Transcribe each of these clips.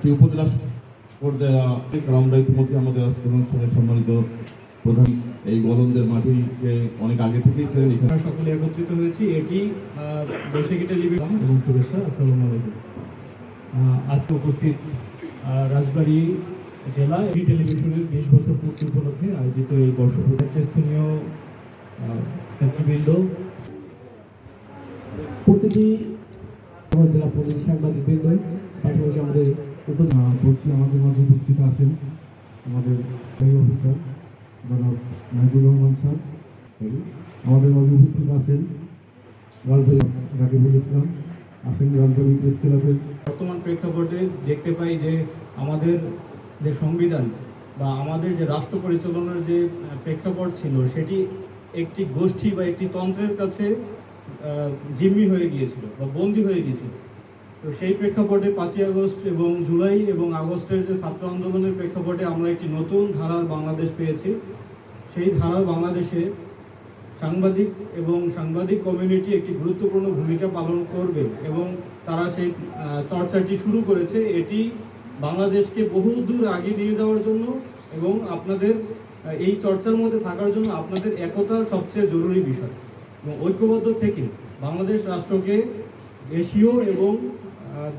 যে উপজেলা পর্যায়ে আমরা ইতিমধ্যে আমাদের আজকের অনুষ্ঠানের সম্মানিত প্রধান এই গলন্দের মাটিকে অনেক আগে থেকেই ছিলেন এখানে। আমরা সকলে একত্রিত হয়েছি। এটি বৈশাখী টেলিভিশন এবং শুভেচ্ছা আসসালামু আলাইকুম। আজকে উপস্থিত রাজবাড়ী জেলা এই টেলিভিশনের বিশ বছর পূর্তি উপলক্ষে আয়োজিত এই বর্ষপূর্তি স্থানীয় নেতৃবৃন্দ। প্রতিটি আমার জেলা প্রতিটি সাংবাদিক বৃন্দ পাশাপাশি আমাদের উপ- বলছি আমাদের মাঝে উপস্থিত আছেন আমাদের এই অফিসার জনাব মাহিদুর রহমান স্যার। সরি আমাদের মাঝে উপস্থিত আছেন রাজবাড়ি রাকিবুল ইসলাম আছেন রাজবাড়ি প্রেস ক্লাবের। বর্তমান প্রেক্ষাপটে দেখতে পাই যে আমাদের যে সংবিধান বা আমাদের যে রাষ্ট্র পরিচালনার যে প্রেক্ষাপট ছিল সেটি একটি গোষ্ঠী বা একটি তন্ত্রের কাছে জিম্মি হয়ে গিয়েছিল বা বন্দী হয়ে গিয়েছিল। তো সেই প্রেক্ষাপটে পাঁচই আগস্ট এবং জুলাই এবং আগস্টের যে ছাত্র আন্দোলনের প্রেক্ষাপটে আমরা একটি নতুন ধারার বাংলাদেশ পেয়েছি। সেই ধারার বাংলাদেশে সাংবাদিক এবং সাংবাদিক কমিউনিটি একটি গুরুত্বপূর্ণ ভূমিকা পালন করবে এবং তারা সেই চর্চাটি শুরু করেছে। এটি বাংলাদেশকে বহু দূর আগে নিয়ে যাওয়ার জন্য এবং আপনাদের এই চর্চার মধ্যে থাকার জন্য আপনাদের একতা সবচেয়ে জরুরি বিষয়। এবং ঐক্যবদ্ধ থেকে বাংলাদেশ রাষ্ট্রকে এশীয় এবং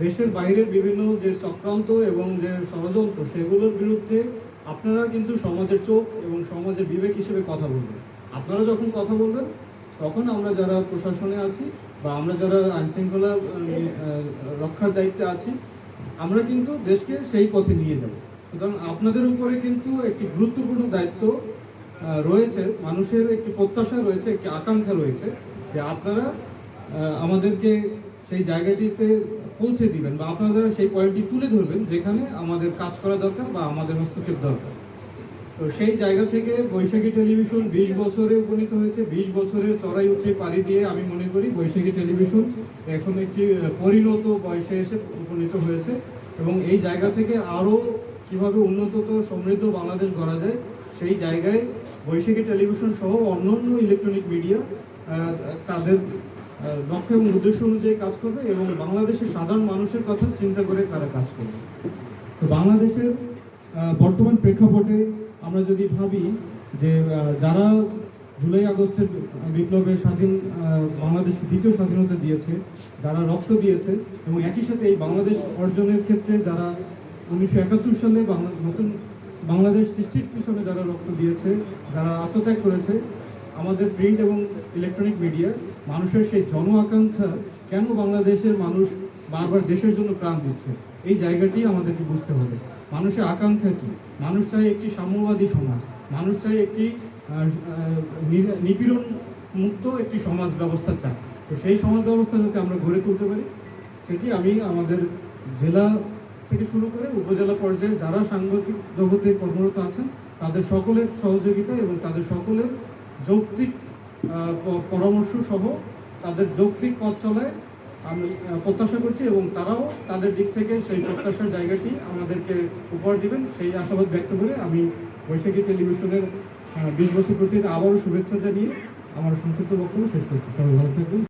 দেশের বাইরের বিভিন্ন যে চক্রান্ত এবং যে ষড়যন্ত্র সেগুলোর বিরুদ্ধে আপনারা কিন্তু সমাজের চোখ এবং সমাজের বিবেক হিসেবে কথা বলবেন। আপনারা যখন কথা বলবেন, তখন আমরা যারা প্রশাসনে আছি বা আমরা যারা আইনশৃঙ্খলা রক্ষার দায়িত্বে আছি, আমরা কিন্তু দেশকে সেই পথে নিয়ে যাব। সুতরাং আপনাদের উপরে কিন্তু একটি গুরুত্বপূর্ণ দায়িত্ব রয়েছে, মানুষের একটি প্রত্যাশা রয়েছে, একটি আকাঙ্ক্ষা রয়েছে যে আপনারা আমাদেরকে সেই জায়গাটিতে পৌঁছে দিবেন বা আপনারা সেই পয়েন্টটি তুলে ধরবেন যেখানে আমাদের কাজ করা দরকার বা আমাদের হস্তক্ষেপ দরকার। তো সেই জায়গা থেকে বৈশাখী টেলিভিশন বিশ বছরে উপনীত হয়েছে, বিশ বছরের চড়াই উঠে পাড়ি দিয়ে আমি মনে করি বৈশাখী টেলিভিশন এখন একটি পরিণত বয়সে এসে উপনীত হয়েছে এবং এই জায়গা থেকে আরও কীভাবে উন্নততর সমৃদ্ধ বাংলাদেশ গড়া যায় সেই জায়গায় বৈশাখী টেলিভিশন সহ অন্যান্য ইলেকট্রনিক মিডিয়া তাদের লক্ষ্য এবং উদ্দেশ্য অনুযায়ী কাজ করবে এবং বাংলাদেশের সাধারণ মানুষের কথা চিন্তা করে তারা কাজ করবে। তো বাংলাদেশের বর্তমান প্রেক্ষাপটে আমরা যদি ভাবি যে যারা জুলাই আগস্টের বিপ্লবে স্বাধীন বাংলাদেশকে দ্বিতীয় স্বাধীনতা দিয়েছে, যারা রক্ত দিয়েছে এবং একই সাথে এই বাংলাদেশ অর্জনের ক্ষেত্রে যারা উনিশশো একাত্তর সালে বাংলা, নতুন বাংলাদেশ সৃষ্টির পিছনে যারা রক্ত দিয়েছে, যারা আত্মত্যাগ করেছে, আমাদের প্রিন্ট এবং ইলেকট্রনিক মিডিয়া, মানুষের সেই জন আকাঙ্ক্ষা কেন বাংলাদেশের মানুষ বারবার দেশের জন্য প্রাণ দিচ্ছে? এই জায়গাটি আমাদেরকে বুঝতে হবে। মানুষের আকাঙ্ক্ষা কি? মানুষ চায় একটি সাম্যবাদী সমাজ। মানুষ চায় একটি নিপীড়ন মুক্ত একটি সমাজ ব্যবস্থা চায়। তো সেই সমাজ ব্যবস্থা যাতে আমরা গড়ে তুলতে পারি, সেটি আমি আমাদের জেলা থেকে শুরু করে উপজেলা পর্যায়ে যারা সাংবাদিক জগতে কর্মরত আছেন, তাদের সকলের সহযোগিতা এবং তাদের সকলের যৌক্তিক পরামর্শ সহ তাদের যৌক্তিক পথ চলায় আমি প্রত্যাশা করছি এবং তারাও তাদের দিক থেকে সেই প্রত্যাশার জায়গাটি আমাদেরকে উপহার দিবেন। সেই আশাবাদ ব্যক্ত করে আমি বৈশাখী টেলিভিশনের বিশ বছর প্রতি আবারও শুভেচ্ছা জানিয়ে আমার সংক্ষিপ্ত বক্তব্য শেষ করছি। সবাই ভালো থাকবেন।